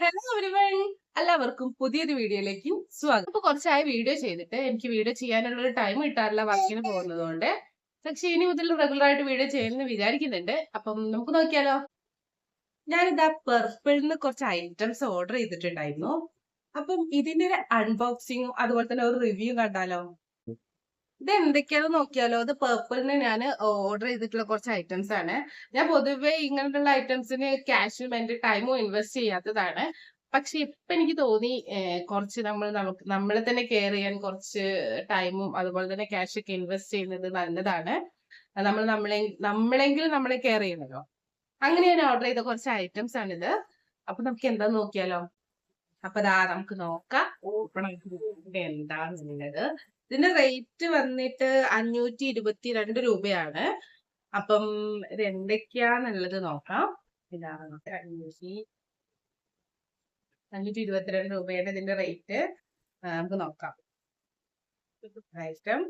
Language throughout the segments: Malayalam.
ഹലോ എവരിവൺ എല്ലാവർക്കും പുതിയൊരു വീഡിയോയിലേക്ക് സ്വാഗതം. ഇപ്പൊ കുറച്ചായി വീഡിയോ ചെയ്തിട്ട് എനിക്ക് വീഡിയോ ചെയ്യാനുള്ള ഒരു ടൈം കിട്ടാറില്ല വർക്കിന് പോകുന്നത് കൊണ്ട് പക്ഷെ ഇനി മുതൽ റെഗുലർ ആയിട്ട് വീഡിയോ ചെയ്യുമെന്ന് വിചാരിക്കുന്നുണ്ട്. അപ്പം നമുക്ക് നോക്കിയാലോ? ഞാനിതാ പെർപ്പിളിന്ന് കുറച്ച് ഐറ്റംസ് ഓർഡർ ചെയ്തിട്ടുണ്ടായിരുന്നു. അപ്പം ഇതിന്റെ ഒരു അൺബോക്സിങ്ങും അതുപോലെ തന്നെ ഒരു റിവ്യൂ കണ്ടാലോ? ഇത് എന്തൊക്കെയാണെന്ന് നോക്കിയാലോ അത് പേർപ്പിളിന് ഞാൻ ഓർഡർ ചെയ്തിട്ടുള്ള കുറച്ച് ഐറ്റംസ് ആണ്. ഞാൻ പൊതുവേ ഇങ്ങനെയുള്ള ഐറ്റംസിന് ക്യാഷും എന്റെ ടൈമും ഇൻവെസ്റ്റ് ചെയ്യാത്തതാണ്. പക്ഷെ ഇപ്പൊ എനിക്ക് തോന്നി കുറച്ച് നമ്മൾ നമുക്ക് നമ്മളെ തന്നെ കെയർ ചെയ്യാൻ കുറച്ച് ടൈമും അതുപോലെ തന്നെ ക്യാഷ് ഒക്കെ ഇൻവെസ്റ്റ് ചെയ്യുന്നത് നല്ലതാണ്. നമ്മൾ നമ്മളെ നമ്മളെങ്കിലും നമ്മളെ കെയർ ചെയ്യണല്ലോ. അങ്ങനെ ഞാൻ ഓർഡർ ചെയ്ത കുറച്ച് ഐറ്റംസ് ആണിത്. അപ്പൊ നമുക്ക് എന്താ നോക്കിയാലോ? അപ്പൊ ദാ നമുക്ക് നോക്കാം. ഓപ്പൺ എന്താണെന്നുള്ളത് ഇതിന്റെ റേറ്റ് വന്നിട്ട് അഞ്ഞൂറ്റി ഇരുപത്തിരണ്ട് രൂപയാണ്. അപ്പം ഇത് എന്തൊക്കെയാന്നുള്ളത് നോക്കാം. ഇതാണ് അഞ്ഞൂറ്റി അഞ്ഞൂറ്റി ഇരുപത്തിരണ്ട് രൂപയാണ് ഇതിന്റെ റേറ്റ് നമുക്ക് നോക്കാം. ഐറ്റം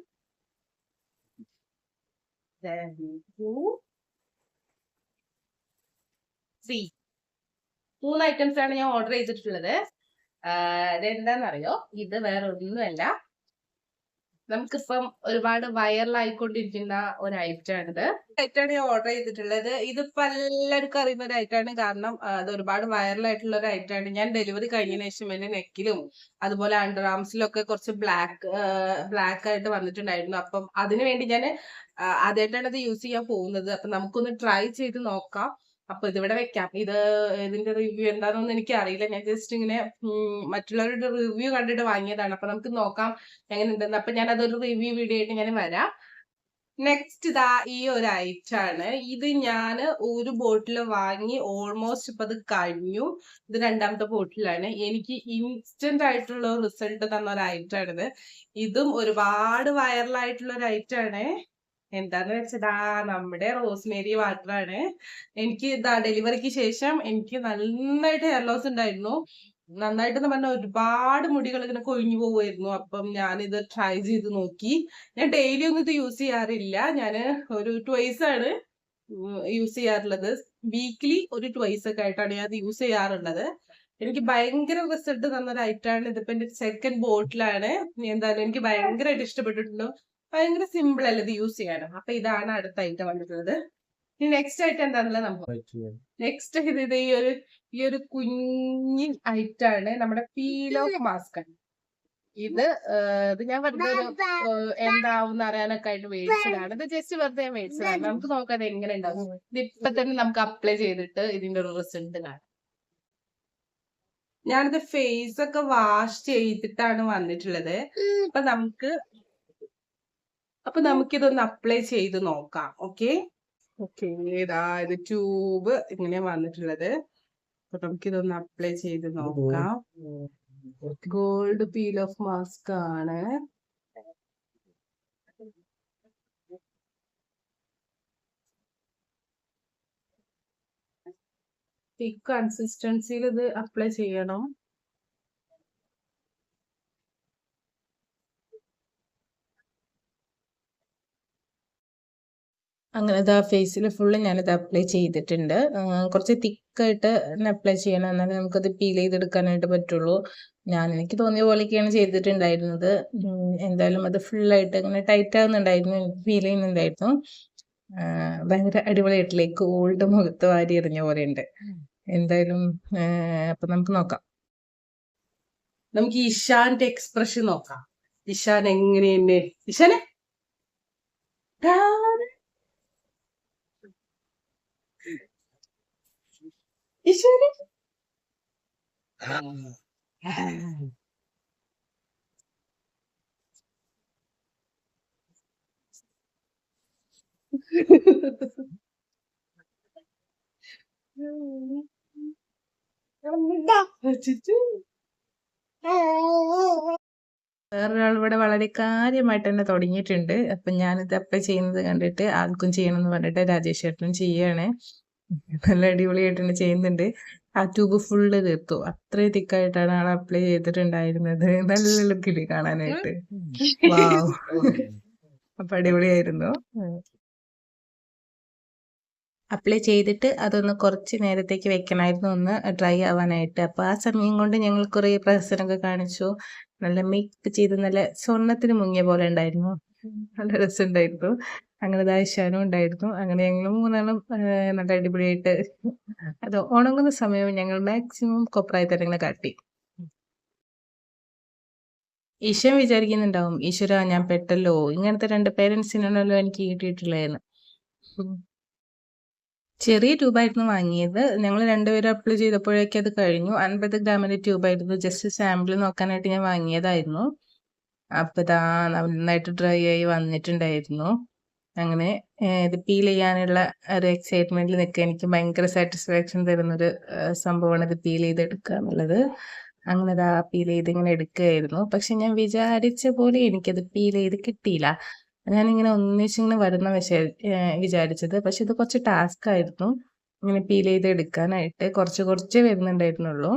മൂന്ന് ഐറ്റംസ് ആണ് ഞാൻ ഓർഡർ ചെയ്തിട്ടുള്ളത്. ഇതെന്താണെന്നറിയോ ഇത് വേറെ ഒന്നുമല്ല നമുക്കിപ്പം ഒരുപാട് വൈറലായിക്കൊണ്ടിരിക്കുന്ന ഒരു ഐറ്റം ആണിത് ഐറ്റമാണ് ഞാൻ ഓർഡർ ചെയ്തിട്ടുള്ളത്. ഇതിപ്പോ എല്ലാവർക്കും അറിയുന്ന ഒരു ഐറ്റമാണ് കാരണം അത് ഒരുപാട് വൈറലായിട്ടുള്ള ഒരു ഐറ്റമാണ്. ഞാൻ ഡെലിവറി കഴിഞ്ഞതിന് ശേഷം എന്റെ നെക്കിലും അതുപോലെ അണ്ടർ ആംസിലും ഒക്കെ കുറച്ച് ബ്ലാക്ക് ബ്ലാക്ക് ആയിട്ട് വന്നിട്ടുണ്ടായിരുന്നു. അപ്പം അതിനുവേണ്ടി ഞാൻ ആദ്യമായിട്ടാണ് ഇത് യൂസ് ചെയ്യാൻ പോകുന്നത്. അപ്പൊ നമുക്കൊന്ന് ട്രൈ ചെയ്ത് നോക്കാം. അപ്പൊ ഇതിവിടെ വെക്കാം. ഇത് ഇതിന്റെ റിവ്യൂ എന്താണെന്നൊന്നും എനിക്ക് അറിയില്ല ഞാൻ ജസ്റ്റ് ഇങ്ങനെ മറ്റുള്ളവരുടെ റിവ്യൂ കണ്ടിട്ട് വാങ്ങിയതാണ്. അപ്പൊ നമുക്ക് നോക്കാം എങ്ങനെ ഉണ്ടെന്ന് അപ്പൊ ഞാൻ അതൊരു റിവ്യൂ വീഡിയോ ആയിട്ട് ഇങ്ങനെ വരാം. നെക്സ്റ്റ് ഇതാ ഈ ഒരു ഐറ്റം ആണ്. ഇത് ഞാൻ ഒരു ബോട്ടിൽ വാങ്ങി ഓൾമോസ്റ്റ് ഇപ്പൊ അത് കഴിഞ്ഞു. ഇത് രണ്ടാമത്തെ ബോട്ടിലാണ് എനിക്ക് ഇൻസ്റ്റന്റ് ആയിട്ടുള്ള റിസൾട്ട് തന്ന ഒരു ഐറ്റം ആണിത്. ഇതും ഒരുപാട് വൈറലായിട്ടുള്ള ഒരു ഐറ്റം ആണ്. എന്താന്ന് വെച്ചതാ നമ്മുടെ റോസ്മേരി വാട്ടർ ആണ് എനിക്ക് ഇതാ ഡെലിവറിക്ക് ശേഷം എനിക്ക് നന്നായിട്ട് ഹെയർ ലോസ് ഉണ്ടായിരുന്നു. നന്നായിട്ട് പറഞ്ഞ ഒരുപാട് മുടികൾ ഇങ്ങനെ കൊഴിഞ്ഞു പോവുമായിരുന്നു. അപ്പം ഞാനിത് ട്രൈ ചെയ്ത് നോക്കി. ഞാൻ ഡെയിലി ഒന്നും ഇത് യൂസ് ചെയ്യാറില്ല. ഞാൻ ഒരു ട്വൈസ് ആണ് യൂസ് ചെയ്യാറുള്ളത്. വീക്ക്ലി ഒരു ട്വൈസ് ഒക്കെ ആയിട്ടാണ് ഞാൻ അത് യൂസ് ചെയ്യാറുള്ളത്. എനിക്ക് ഭയങ്കര റിസൾട്ട് തന്നൊരു ഐറ്റാണ് ഇതിപ്പോ എന്റെ സെക്കൻഡ് ബോട്ടിലാണ് എന്തായാലും എനിക്ക് ഭയങ്കരമായിട്ട് ഇഷ്ടപ്പെട്ടിട്ടുണ്ട്. ഭയങ്കര സിമ്പിൾ അല്ല ഇത് യൂസ് ചെയ്യാനും? അപ്പൊ ഇതാണ് അടുത്ത ഐറ്റം വന്നിട്ടുള്ളത്. ഇനി നെക്സ്റ്റ് ഐറ്റം എന്താണല്ലോ നമുക്ക് നെക്സ്റ്റ് ഇത് ഇത് ഈ ഒരു ഈ ഒരു കുഞ്ഞി ഐറ്റം ആണ് നമ്മുടെ പീൽ ഓഫ് മാസ്ക് ആണ്. ഇത് ഇത് ഞാൻ വെറുതെ ഒരു എന്താവും അറിയാനൊക്കെ ആയിട്ട് മേടിച്ചതാണ്. ഇത് ജസ്റ്റ് വെറുതെ ഞാൻ മേടിച്ചതാണ്. നമുക്ക് നോക്കാം അത് എങ്ങനെ ഉണ്ടാവും. ഇത് ഇപ്പൊ തന്നെ നമുക്ക് അപ്ലൈ ചെയ്തിട്ട് ഇതിന്റെ ഒരു റിസൾട്ട് കാണാം. ഞാനിത് ഫേസ് ഒക്കെ വാഷ് ചെയ്തിട്ടാണ് വന്നിട്ടുള്ളത്. അപ്പൊ നമുക്ക് അപ്പൊ നമുക്കിതൊന്ന് അപ്ലൈ ചെയ്ത് നോക്കാം. ഓക്കെ ഓക്കെ ഇതാ ഇത് ട്യൂബ് ഇങ്ങനെ വന്നിട്ടുള്ളത്. അപ്പൊ നമുക്കിതൊന്ന് അപ്ലൈ ചെയ്ത് നോക്കാം. ഗോൾഡ് പീൽ ഓഫ് മാസ്ക് ആണ്. തിക്ക് കൺസിസ്റ്റൻസിയിൽ ഇത് അപ്ലൈ ചെയ്യണം. അങ്ങനെ ഇതാ ഫേസിൽ ഫുള്ള് ഞാനിത് അപ്ലൈ ചെയ്തിട്ടുണ്ട്. കുറച്ച് തിക്കായിട്ട് അപ്ലൈ ചെയ്യണം. എന്നാലേ നമുക്കത് പീൽ ചെയ്തെടുക്കാനായിട്ട് പറ്റുള്ളൂ. ഞാൻ എനിക്ക് തോന്നിയ പോലെയൊക്കെയാണ് ചെയ്തിട്ടുണ്ടായിരുന്നത്. എന്തായാലും അത് ഫുള്ളായിട്ട് അങ്ങനെ ടൈറ്റ് ആകുന്നുണ്ടായിരുന്നു എനിക്ക് ഫീൽ ചെയ്യുന്നുണ്ടായിരുന്നു. ഭയങ്കര അടിപൊളിയായിട്ടില്ലേ ഓൾഡ് മുഖത്ത് വാരി എറിഞ്ഞ പോലെയുണ്ട്. എന്തായാലും അപ്പൊ നമുക്ക് നോക്കാം. നമുക്ക് ഇഷാന്റെ എക്സ്പ്രഷൻ നോക്കാം. ഇഷാൻ എങ്ങനെയുണ്ട് ഇഷാനെ ഇഷാനെ വേറൊരാൾ ഇവിടെ വളരെ കാര്യമായിട്ട് തന്നെ തുടങ്ങിയിട്ടുണ്ട്. അപ്പൊ ഞാനിത് അപ്ലൈ ചെയ്യുന്നത് കണ്ടിട്ട് ആൾക്കും ചെയ്യണം എന്ന് പറഞ്ഞിട്ട് രാജേഷ് ചേട്ടനും ചെയ്യാണ്. നല്ല അടിപൊളിയായിട്ട് തന്നെ ചെയ്യുന്നുണ്ട്. ആ ട്യൂബ് ഫുള്ള് തീർത്തു. അത്രയും തിക്കായിട്ടാണ് ആൾ അപ്ലൈ ചെയ്തിട്ടുണ്ടായിരുന്നത്. നല്ല ലുക്കിൽ കാണാനായിട്ട്. അപ്പൊ അടിപൊളിയായിരുന്നു. അപ്ലൈ ചെയ്തിട്ട് അതൊന്ന് കുറച്ച് നേരത്തേക്ക് വെക്കണമായിരുന്നു ഒന്ന് ഡ്രൈ ആവാനായിട്ട്. അപ്പോൾ ആ സമയം കൊണ്ട് ഞങ്ങൾ കുറേ പ്രഹസനമൊക്കെ കാണിച്ചു. നല്ല മേക്കപ്പ് ചെയ്ത് നല്ല സ്വർണത്തിന് മുങ്ങിയ പോലെ ഉണ്ടായിരുന്നു. നല്ല രസമുണ്ടായിരുന്നു. അങ്ങനെ ദാശാനും ഉണ്ടായിരുന്നു. അങ്ങനെ ഞങ്ങൾ മൂന്നാളും നല്ല അടിപൊളിയായിട്ട് അത് ഉണങ്ങുന്ന സമയം ഞങ്ങൾ മാക്സിമം കൊപ്രായി തന്നെ കാട്ടി. ഈശ്വൻ വിചാരിക്കുന്നുണ്ടാവും ഈശ്വര ഞാൻ പെട്ടല്ലോ. ഇങ്ങനത്തെ രണ്ട് പേരൻസിനാണല്ലോ എനിക്ക് കിട്ടിയിട്ടുള്ളതെന്ന്. ചെറിയ ട്യൂബായിരുന്നു വാങ്ങിയത്. ഞങ്ങൾ രണ്ടുപേരും അപ്ലൈ ചെയ്തപ്പോഴേക്കും അത് കഴിഞ്ഞു. അൻപത് ഗ്രാമിന്റെ ട്യൂബായിരുന്നു. ജസ്റ്റ് സാമ്പിൾ നോക്കാനായിട്ട് ഞാൻ വാങ്ങിയതായിരുന്നു. അപ്പൊ ഇതാ നന്നായിട്ട് ഡ്രൈ ആയി വന്നിട്ടുണ്ടായിരുന്നു. അങ്ങനെ ഇത് പീൽ ചെയ്യാനുള്ള ഒരു എക്സൈറ്റ്മെന്റിൽ നിൽക്കുക എനിക്ക് ഭയങ്കര സാറ്റിസ്ഫാക്ഷൻ തരുന്നൊരു സംഭവമാണ് ഇത് പീൽ ചെയ്തെടുക്കുക എന്നുള്ളത്. അങ്ങനെ ഇതാ പീൽ ചെയ്ത് ഇങ്ങനെ എടുക്കുകയായിരുന്നു. പക്ഷെ ഞാൻ വിചാരിച്ച പോലെ എനിക്കത് പീൽ ചെയ്ത് കിട്ടിയില്ല. ഞാനിങ്ങനെ ഒന്നിച്ചിങ്ങനെ വരുന്ന വിചാരിച്ചത്. പക്ഷെ ഇത് കുറച്ച് ടാസ്ക് ആയിരുന്നു. ഇങ്ങനെ പീൽ ചെയ്ത് എടുക്കാനായിട്ട് കുറച്ച് കുറച്ച് വരുന്നുണ്ടായിരുന്നുള്ളൂ.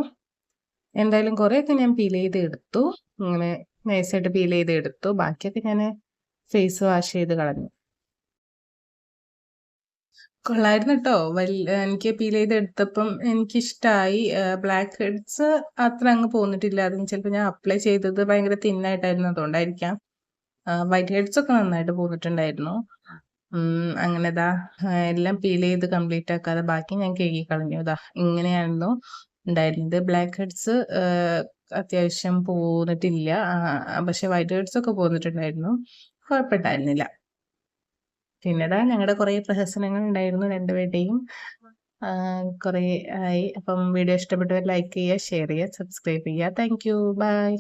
എന്തായാലും കുറേയൊക്കെ ഞാൻ പീൽ ചെയ്ത് എടുത്തു. ഇങ്ങനെ നൈസായിട്ട് പീൽ ചെയ്ത് എടുത്തു ബാക്കിയൊക്കെ ഞാൻ ഫേസ് വാഷ് ചെയ്ത് കളഞ്ഞു. കൊള്ളായിരുന്നു കേട്ടോ വലിയ എനിക്ക് പീൽ ചെയ്ത് എടുത്തപ്പം എനിക്കിഷ്ടമായി ബ്ലാക്ക് ഹെഡ്സ് അത്ര അങ്ങ് പോന്നിട്ടില്ല അതിന് ചിലപ്പോൾ ഞാൻ അപ്ലൈ ചെയ്തത് ഭയങ്കര തിന്നായിട്ടായിരുന്നു അതുകൊണ്ടായിരിക്കാം. വൈറ്റ് ഹെഡ്സ് ഒക്കെ നന്നായിട്ട് പോന്നിട്ടുണ്ടായിരുന്നു. അങ്ങനെ ഇതാ എല്ലാം പീൽ ചെയ്ത് കംപ്ലീറ്റ് ആക്കാതെ ബാക്കി ഞാൻ കഴുകി കളഞ്ഞു. ഇതാ ഇങ്ങനെയായിരുന്നു ഉണ്ടായിരുന്നത്. ബ്ലാക്ക് ഹെഡ്സ് അത്യാവശ്യം പോന്നിട്ടില്ല. പക്ഷെ വൈറ്റ് ഹെഡ്സ് ഒക്കെ പോന്നിട്ടുണ്ടായിരുന്നു. കുഴപ്പമുണ്ടായിരുന്നില്ല. പിന്നീട് ഞങ്ങളുടെ കുറേ പ്രഹസനങ്ങൾ ഉണ്ടായിരുന്നു രണ്ടുപേരുടെയും. കുറേ ആയി. അപ്പം വീഡിയോ ഇഷ്ടപ്പെട്ടവർ ലൈക്ക് ചെയ്യുക ഷെയർ ചെയ്യുക സബ്സ്ക്രൈബ് ചെയ്യുക. Thank you bye